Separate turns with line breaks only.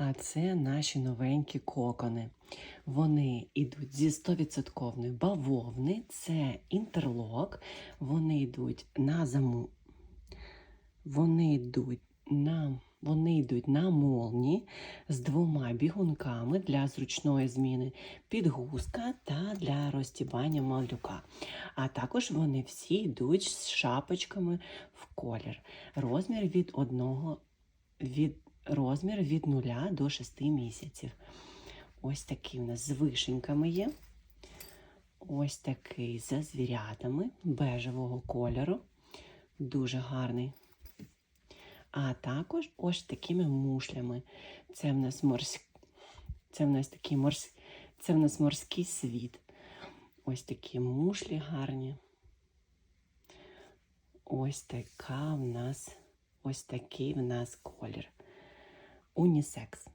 А це наші новенькі кокони. Вони йдуть зі 100% бавовни, це інтерлок. Вони йдуть на заму. Вони йдуть на вони йдуть на молні з двома бігунками для зручної зміни підгузка та для розтібання малюка. А також вони всі йдуть з шапочками в колір. Розмір від одного від розмір від 0 до 6 місяців. Ось такий у нас з вишеньками є. Ось такий за звірятами бежевого кольору. Дуже гарний. А також ось такими мушлями. Це в нас морськ... Це в нас такий морсь... Це в нас морський світ. Ось такі мушлі гарні. Ось така в нас, ось такий в нас колір. Унісекс.